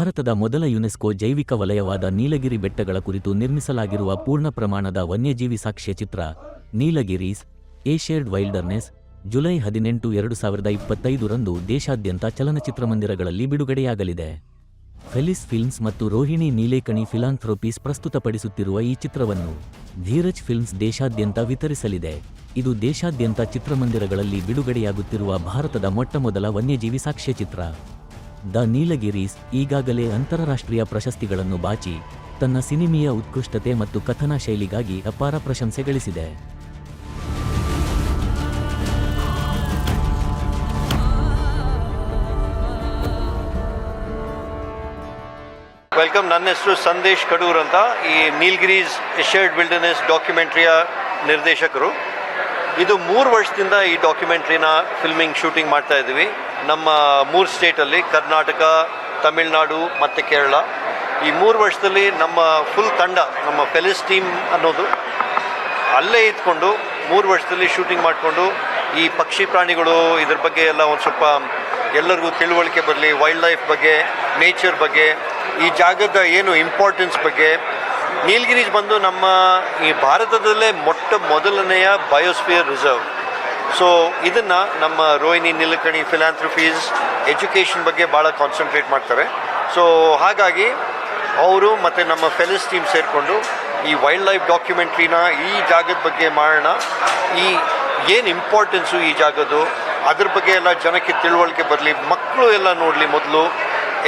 ಭಾರತದ ಮೊದಲ ಯುನೆಸ್ಕೋ ಜೈವಿಕ ವಲಯವಾದ ನೀಲಗಿರಿ ಬೆಟ್ಟಗಳ ಕುರಿತು ನಿರ್ಮಿಸಲಾಗಿರುವ ಪೂರ್ಣ ಪ್ರಮಾಣದ ವನ್ಯಜೀವಿ ಸಾಕ್ಷ್ಯ ಚಿತ್ರ, ನೀಲಗಿರೀಸ್ ಶೇರ್ಡ್ ವೈಲ್ಡರ್ನೆಸ್, ಜುಲೈ ಹದಿನೆಂಟು, ಎರಡು ಸಾವಿರದ ಇಪ್ಪತ್ತೈದರಂದು ದೇಶಾದ್ಯಂತ ಚಲನಚಿತ್ರಮಂದಿರಗಳಲ್ಲಿ ಬಿಡುಗಡೆಯಾಗಲಿದೆ. ಫೆಲಿಸ್ ಫಿಲ್ಮ್ಸ್ ಮತ್ತು ರೋಹಿಣಿ ನೀಲೇಕಣಿ ಫಿಲಾಂಥ್ರೋಪೀಸ್ ಪ್ರಸ್ತುತಪಡಿಸುತ್ತಿರುವ ಈ ಚಿತ್ರವನ್ನು ಧೀರಜ್ ಫಿಲ್ಮ್ಸ್ ದೇಶಾದ್ಯಂತ ವಿತರಿಸಲಿದೆ. ಇದು ದೇಶಾದ್ಯಂತ ಚಿತ್ರಮಂದಿರಗಳಲ್ಲಿ ಬಿಡುಗಡೆಯಾಗುತ್ತಿರುವ ಭಾರತದ ಮೊಟ್ಟಮೊದಲ ವನ್ಯಜೀವಿ ಸಾಕ್ಷ್ಯ ಚಿತ್ರ. ದ ನೀಲಗಿರೀಸ್ ಈಗಾಗಲೇ ಅಂತಾರಾಷ್ಟ್ರೀಯ ಪ್ರಶಸ್ತಿಗಳನ್ನು ಬಾಚಿ, ತನ್ನ ಸಿನಿಮೀಯ ಉತ್ಕೃಷ್ಟತೆ ಮತ್ತು ಕಥನ ಶೈಲಿಗಾಗಿ ಅಪಾರ ಪ್ರಶಂಸೆ ಗಳಿಸಿದೆ. ವೆಲ್ಕಮ್, ನನ್ನ ಹೆಸರು ಸಂದೇಶ್ ಕಡೂರ್ ಅಂತ. ಈ ನೀಲ್ಗಿರೀಸ್ ಎಶರ್ಡ್ ಬಿಲ್ಡರ್ನೆಸ್ ಡಾಕ್ಯುಮೆಂಟ್ರಿಯ ನಿರ್ದೇಶಕರು. ಇದು ಮೂರು ವರ್ಷದಿಂದ ಈ ಡಾಕ್ಯುಮೆಂಟ್ರಿನ ಫಿಲ್ಮಿಂಗ್ ಶೂಟಿಂಗ್ ಮಾಡ್ತಾ ಇದ್ದೀವಿ. ನಮ್ಮ ಮೂರು ಸ್ಟೇಟಲ್ಲಿ ಕರ್ನಾಟಕ, ತಮಿಳುನಾಡು ಮತ್ತು ಕೇರಳ. ಈ ಮೂರು ವರ್ಷದಲ್ಲಿ ನಮ್ಮ ಫುಲ್ ತಂಡ, ನಮ್ಮ ಫೆಲಿಸ್ ಟೀಮ್ ಅನ್ನೋದು ಅಲ್ಲೇ ಇದ್ಕೊಂಡು ಮೂರು ವರ್ಷದಲ್ಲಿ ಶೂಟಿಂಗ್ ಮಾಡಿಕೊಂಡು, ಈ ಪಕ್ಷಿ ಪ್ರಾಣಿಗಳು ಇದ್ರ ಬಗ್ಗೆ ಎಲ್ಲ ಒಂದು ಸ್ವಲ್ಪ ಎಲ್ಲರಿಗೂ ತಿಳುವಳಿಕೆ ಬರಲಿ ವೈಲ್ಡ್ ಲೈಫ್ ಬಗ್ಗೆ ನೇಚರ್ ಬಗ್ಗೆ, ಈ ಜಾಗದ ಏನು ಇಂಪಾರ್ಟೆನ್ಸ್ ಬಗ್ಗೆ. ನೀಲಗಿರೀಸ್ ಬಂದು ನಮ್ಮ ಈ ಭಾರತದಲ್ಲೇ ಮೊಟ್ಟ ಮೊದಲನೆಯ ಬಯೋಸ್ಫಿಯರ್ ರಿಸರ್ವ್ ಸೊ ಇದನ್ನು ನಮ್ಮ ರೋಹಿಣಿ ನಿಲಕಣಿ ಫಿಲಾಂಥ್ರಫೀಸ್ ಎಜುಕೇಷನ್ ಬಗ್ಗೆ ಭಾಳ ಕಾನ್ಸಂಟ್ರೇಟ್ ಮಾಡ್ತಾರೆ. ಸೊ ಹಾಗಾಗಿ ಅವರು ಮತ್ತು ನಮ್ಮ ಫೆಲಿಸ್ ಟೀಮ್ ಸೇರಿಕೊಂಡು ಈ ವೈಲ್ಡ್ ಲೈಫ್ ಡಾಕ್ಯುಮೆಂಟ್ರಿನ ಈ ಜಾಗದ ಬಗ್ಗೆ ಮಾಡೋಣ. ಈ ಏನು ಇಂಪಾರ್ಟೆನ್ಸು ಈ ಜಾಗದ್ದು, ಅದ್ರ ಬಗ್ಗೆ ಎಲ್ಲ ಜನಕ್ಕೆ ತಿಳುವಳಿಕೆ ಬರಲಿ ಮಕ್ಕಳು ಎಲ್ಲ ನೋಡಲಿ ಮೊದಲು.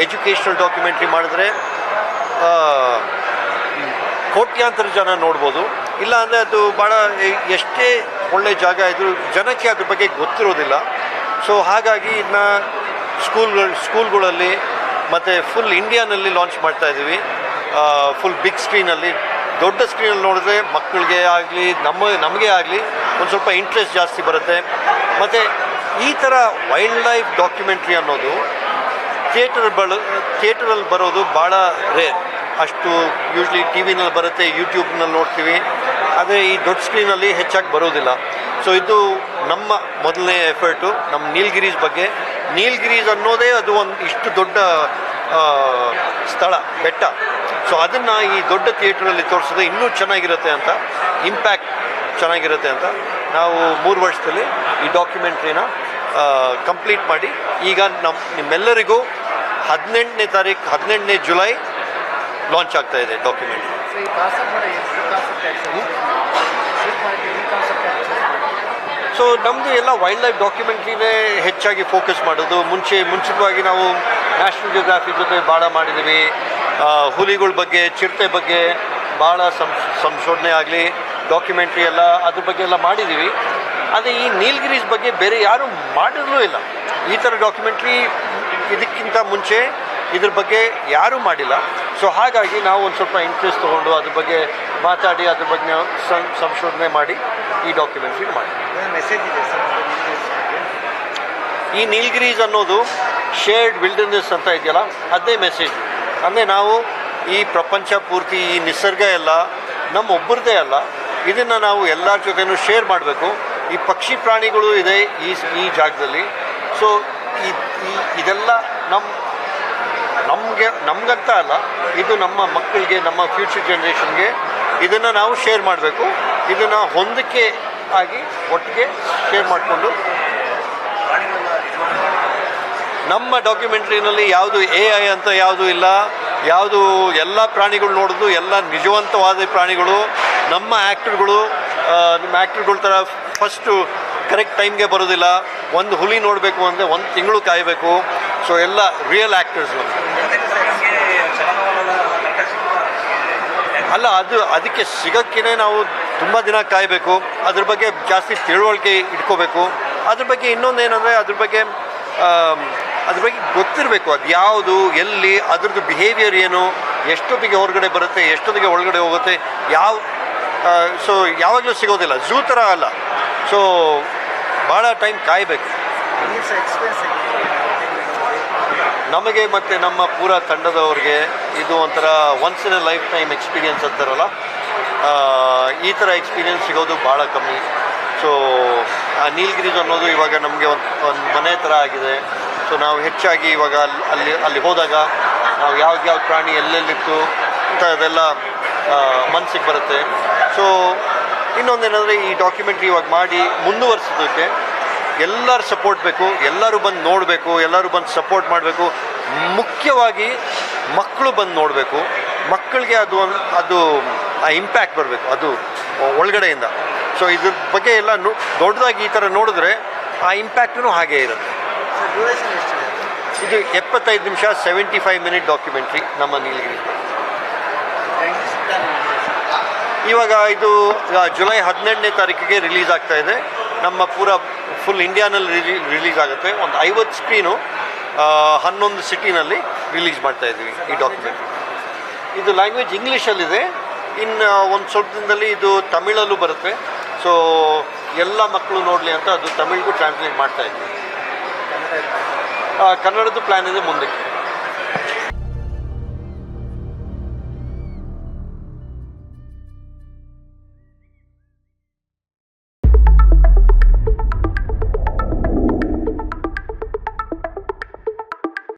ಎಜುಕೇಷ್ನಲ್ ಡಾಕ್ಯುಮೆಂಟ್ರಿ ಮಾಡಿದ್ರೆ ಕೋಟ್ಯಾಂತರ ಜನ ನೋಡ್ಬೋದು. ಇಲ್ಲ ಅಂದರೆ ಅದು ಭಾಳ ಎಷ್ಟೇ ಒಳ್ಳೆ ಜಾಗ ಇದ್ರು ಜನಕ್ಕೆ ಅದ್ರ ಬಗ್ಗೆ ಗೊತ್ತಿರೋದಿಲ್ಲ. ಸೊ ಹಾಗಾಗಿ ಇದನ್ನ ಸ್ಕೂಲ್ಗಳು ಸ್ಕೂಲ್ಗಳಲ್ಲಿ ಮತ್ತು ಫುಲ್ ಇಂಡಿಯಾನಲ್ಲಿ ಲಾಂಚ್ ಮಾಡ್ತಾ ಇದ್ದೀವಿ. ಫುಲ್ ಬಿಗ್ ಸ್ಕ್ರೀನಲ್ಲಿ ದೊಡ್ಡ ಸ್ಕ್ರೀನಲ್ಲಿ ನೋಡಿದ್ರೆ ಮಕ್ಕಳಿಗೆ ಆಗಲಿ, ನಮ್ಮ, ನಮಗೆ ಆಗಲಿ ಒಂದು ಸ್ವಲ್ಪ ಇಂಟ್ರೆಸ್ಟ್ ಜಾಸ್ತಿ ಬರುತ್ತೆ. ಮತ್ತು ಈ ಥರ ವೈಲ್ಡ್ ಲೈಫ್ ಡಾಕ್ಯುಮೆಂಟ್ರಿ ಅನ್ನೋದು ಥಿಯೇಟರ್ ಬಳ ಥಿಯೇಟರಲ್ಲಿ ಬರೋದು ಭಾಳ ರೇರ್ ಅಷ್ಟು ಯೂಶ್ಲಿ ಟಿ ವಿನಲ್ಲಿ ಬರುತ್ತೆ ಯೂಟ್ಯೂಬ್ನಲ್ಲಿ ನೋಡ್ತೀವಿ. ಆದರೆ ಈ ದೊಡ್ಡ ಸ್ಕ್ರೀನಲ್ಲಿ ಹೆಚ್ಚಾಗಿ ಬರೋದಿಲ್ಲ. ಸೊ ಇದು ನಮ್ಮ ಮೊದಲನೇ ಎಫರ್ಟು ನಮ್ಮ ನೀಲ್ಗಿರೀಸ್ ಬಗ್ಗೆ. ನೀಲ್ಗಿರೀಸ್ ಅನ್ನೋದೇ ಅದು ಒಂದು ಇಷ್ಟು ದೊಡ್ಡ ಸ್ಥಳ, ಬೆಟ್ಟ. ಸೊ ಅದನ್ನು ಈ ದೊಡ್ಡ ಥಿಯೇಟ್ರಲ್ಲಿ ತೋರಿಸಿದ್ರೆ ಇನ್ನೂ ಚೆನ್ನಾಗಿರುತ್ತೆ ಅಂತ ಇಂಪ್ಯಾಕ್ಟ್ ಚೆನ್ನಾಗಿರುತ್ತೆ ಅಂತ ನಾವು ಮೂರು ವರ್ಷದಲ್ಲಿ ಈ ಡಾಕ್ಯುಮೆಂಟ್ರಿನ ಕಂಪ್ಲೀಟ್ ಮಾಡಿ ಈಗ ನಮ್ಮ ನಿಮ್ಮೆಲ್ಲರಿಗೂ ಹದಿನೆಂಟನೇ ತಾರೀಕು ಹದಿನೆಂಟನೇ ಜುಲೈ ಲಾಂಚ್ ಆಗ್ತಾ ಇದೆ ಡಾಕ್ಯುಮೆಂಟ್ ಸೊ ನಮ್ಮದು ಎಲ್ಲ ವೈಲ್ಡ್ ಲೈಫ್ ಡಾಕ್ಯುಮೆಂಟ್ರಿನೇ ಹೆಚ್ಚಾಗಿ ಫೋಕಸ್ ಮಾಡೋದು. ಮುಂಚೆ, ಮುಂಚಿತವಾಗಿ ನಾವು ನ್ಯಾಷನಲ್ ಜಿಯೋಗ್ರಾಫಿ ಜೊತೆ ಭಾಳ ಮಾಡಿದ್ದೀವಿ ಹುಲಿಗಳ ಬಗ್ಗೆ, ಚಿರತೆ ಬಗ್ಗೆ ಭಾಳ ಸಂಶೋಧನೆ ಆಗಲಿ ಡಾಕ್ಯುಮೆಂಟ್ರಿ ಎಲ್ಲ ಅದ್ರ ಬಗ್ಗೆ ಎಲ್ಲ ಮಾಡಿದ್ದೀವಿ ಆದರೆ ಈ ನೀಲ್ಗಿರೀಸ್ ಬಗ್ಗೆ ಬೇರೆ ಯಾರೂ ಮಾಡಿರಲೂ ಇಲ್ಲ. ಈ ಥರ ಡಾಕ್ಯುಮೆಂಟ್ರಿ ಇದಕ್ಕಿಂತ ಮುಂಚೆ ಇದ್ರ ಬಗ್ಗೆ ಯಾರೂ ಮಾಡಿಲ್ಲ. ಸೊ ಹಾಗಾಗಿ ನಾವು ಒಂದು ಸ್ವಲ್ಪ ಇಂಟ್ರೆಸ್ಟ್ ತೊಗೊಂಡು ಅದ್ರ ಬಗ್ಗೆ ಮಾತಾಡಿ ಅದ್ರ ಬಗ್ಗೆ ಸಂಶೋಧನೆ ಮಾಡಿ ಈ ಡಾಕ್ಯುಮೆಂಟ್ರಿ ಮಾಡಿ. ಮೆಸೇಜ್ ಇದೆ ಸರ್ ಈ ನೀಲ್ಗಿರೀಸ್ ಅನ್ನೋದು ಶೇರ್ಡ್ ವಿಲ್ಡರ್ನೆಸ್ ಅಂತ ಇದೆಯಲ್ಲ ಅದೇ ಮೆಸೇಜ್ ಅಂದರೆ ನಾವು ಈ ಪ್ರಪಂಚ ಪೂರ್ತಿ ಈ ನಿಸರ್ಗ ಎಲ್ಲ ನಮ್ಮ ಒಬ್ಬರದೇ ಅಲ್ಲ ಇದನ್ನು ನಾವು ಎಲ್ಲರ ಜೊತೆನೂ ಶೇರ್ ಮಾಡಬೇಕು. ಈ ಪಕ್ಷಿ ಪ್ರಾಣಿಗಳು ಇದೆ ಈ ಈ ಜಾಗದಲ್ಲಿ. ಸೊ ಇದೆಲ್ಲ ನಮ್ಮ ನಮಗೆ, ನಮಗಂತ ಅಲ್ಲ, ಇದು ನಮ್ಮ ಮಕ್ಕಳಿಗೆ, ನಮ್ಮ ಫ್ಯೂಚರ್ ಜನ್ರೇಷನ್ಗೆ ಇದನ್ನು ನಾವು ಶೇರ್ ಮಾಡಬೇಕು. ಇದನ್ನು ಹೊಂದಿಕೆ ಆಗಿ ಒಟ್ಟಿಗೆ ಶೇರ್ ಮಾಡಿಕೊಂಡು ನಮ್ಮ ಡಾಕ್ಯುಮೆಂಟ್ರಿನಲ್ಲಿ ಯಾವುದು ಎ ಐ ಅಂತ ಯಾವುದು ಇಲ್ಲ, ಯಾವುದು ಎಲ್ಲ ಪ್ರಾಣಿಗಳು ನೋಡೋದು, ಎಲ್ಲ ನಿಜವಂತವಾದ ಪ್ರಾಣಿಗಳು, ನಮ್ಮ ಆ್ಯಕ್ಟರ್ಗಳು ನಿಮ್ಮ ಆ್ಯಕ್ಟರ್ಗಳ ಥರ ಫಸ್ಟು ಕರೆಕ್ಟ್ ಟೈಮ್ಗೆ ಬರೋದಿಲ್ಲ. ಒಂದು ಹುಲಿ ನೋಡಬೇಕು ಅಂದರೆ ಒಂದು ತಿಂಗಳು ಕಾಯಬೇಕು. ಸೊ ಎಲ್ಲ ರಿಯಲ್ ಆ್ಯಕ್ಟರ್ಸ್ ನಮಗೆ. ಅಲ್ಲ, ಅದು ಅದಕ್ಕೆ ಸಿಗೋಕ್ಕೇ ನಾವು ತುಂಬ ದಿನ ಕಾಯಬೇಕು. ಅದ್ರ ಬಗ್ಗೆ ಜಾಸ್ತಿ ತಿಳುವಳಿಕೆ ಇಟ್ಕೋಬೇಕು. ಅದ್ರ ಬಗ್ಗೆ ಇನ್ನೊಂದು ಏನಂದರೆ ಅದ್ರ ಬಗ್ಗೆ ಅದ್ರ ಬಗ್ಗೆ ಗೊತ್ತಿರಬೇಕು ಅದು ಯಾವುದು, ಎಲ್ಲಿ, ಅದ್ರದ್ದು ಬಿಹೇವಿಯರ್ ಏನು, ಎಷ್ಟೊತ್ತಿಗೆ ಹೊರಗಡೆ ಬರುತ್ತೆ, ಎಷ್ಟೊತ್ತಿಗೆ ಒಳಗಡೆ ಹೋಗುತ್ತೆ, ಯಾವ ಸೊ ಯಾವಾಗಲೂ ಸಿಗೋದಿಲ್ಲ. ಝೂ ಥರ ಅಲ್ಲ. ಸೊ ಭಾಳ ಟೈಮ್ ಕಾಯಬೇಕು. ನಮಗೆ ಮತ್ತು ನಮ್ಮ ಪೂರಾ ತಂಡದವ್ರಿಗೆ ಇದು ಒಂಥರ once in a life time experience ಅಂತಾರಲ್ಲ ಈ ಥರ ಎಕ್ಸ್ಪೀರಿಯನ್ಸ್ ಸಿಗೋದು ಭಾಳ ಕಮ್ಮಿ. ಸೊ ಆ ನೀಲ್ಗಿರೀಸ್ ಅನ್ನೋದು ಇವಾಗ ನಮಗೆ ಒಂದು ಒಂದು ಮನೆ ಥರ ಆಗಿದೆ. ಸೊ ನಾವು ಹೆಚ್ಚಾಗಿ ಇವಾಗ ಅಲ್ಲಿ ಅಲ್ಲಿ ಅಲ್ಲಿ ಹೋದಾಗ ನಾವು ಯಾವ್ದ್ಯಾವ ಪ್ರಾಣಿ ಎಲ್ಲೆಲ್ಲಿತ್ತು ಅಂತ ಅದೆಲ್ಲ ಮನಸ್ಸಿಗೆ ಬರುತ್ತೆ. ಸೊ ಇನ್ನೊಂದೇನೆಂದರೆ ಈ ಡಾಕ್ಯುಮೆಂಟ್ರಿ ಇವಾಗ ಮಾಡಿ ಮುಂದುವರ್ಸೋದಕ್ಕೆ ಎಲ್ಲರ ಸಪೋರ್ಟ್ ಬೇಕು ಎಲ್ಲರೂ ಬಂದು ನೋಡಬೇಕು ಎಲ್ಲರೂ ಬಂದು ಸಪೋರ್ಟ್ ಮಾಡಬೇಕು. ಮುಖ್ಯವಾಗಿ ಮಕ್ಕಳು ಬಂದು ನೋಡಬೇಕು. ಮಕ್ಕಳಿಗೆ ಅದು ಒಂದು ಅದು ಆ ಇಂಪ್ಯಾಕ್ಟ್ ಬರಬೇಕು ಅದು ಒಳಗಡೆಯಿಂದ. ಸೊ ಇದ್ರ ಬಗ್ಗೆ ಎಲ್ಲ ನೋ ದೊಡ್ಡದಾಗಿ ಈ ಥರ ನೋಡಿದ್ರೆ ಆ ಇಂಪ್ಯಾಕ್ಟೂ ಹಾಗೇ ಇರುತ್ತೆ. ಇದು ಎಪ್ಪತ್ತೈದು ನಿಮಿಷ ಸೆವೆಂಟಿ ಫೈವ್ ಮಿನಿಟ್ ಡಾಕ್ಯುಮೆಂಟ್ರಿ ನಮ್ಮ ನೀಲಗಿರಿ. ಇವಾಗ ಇದು ಜುಲೈ ಹದಿನೆಂಟನೇ ತಾರೀಕಿಗೆ ರಿಲೀಸ್ ಆಗ್ತಾ ಇದೆ. ನಮ್ಮ ಪೂರ ಫುಲ್ ಇಂಡಿಯಾನಲ್ಲಿ ರಿಲೀ, ರಿಲೀಸ್ ಆಗುತ್ತೆ. ಒಂದು ಐವತ್ತು ಸ್ಕ್ರೀನು ಹನ್ನೊಂದು ಸಿಟಿನಲ್ಲಿ ರಿಲೀಸ್ ಮಾಡ್ತಾ ಇದ್ದೀವಿ ಈ ಡಾಕ್ಯುಮೆಂಟ್ ಇದು ಲ್ಯಾಂಗ್ವೇಜ್ ಇಂಗ್ಲೀಷಲ್ಲಿದೆ. ಇನ್ನು ಒಂದು ಸ್ವಲ್ಪ ದಿನದಲ್ಲಿ ಇದು ತಮಿಳಲ್ಲೂ ಬರುತ್ತೆ. ಸೊ ಎಲ್ಲ ಮಕ್ಕಳು ನೋಡಲಿ ಅಂತ ಅದು ತಮಿಳಿಗೂ ಟ್ರಾನ್ಸ್ಲೇಟ್ ಮಾಡ್ತಾ ಇದ್ದೀವಿ ಕನ್ನಡದ್ದು ಪ್ಲ್ಯಾನ್ ಇದೆ ಮುಂದಕ್ಕೆ.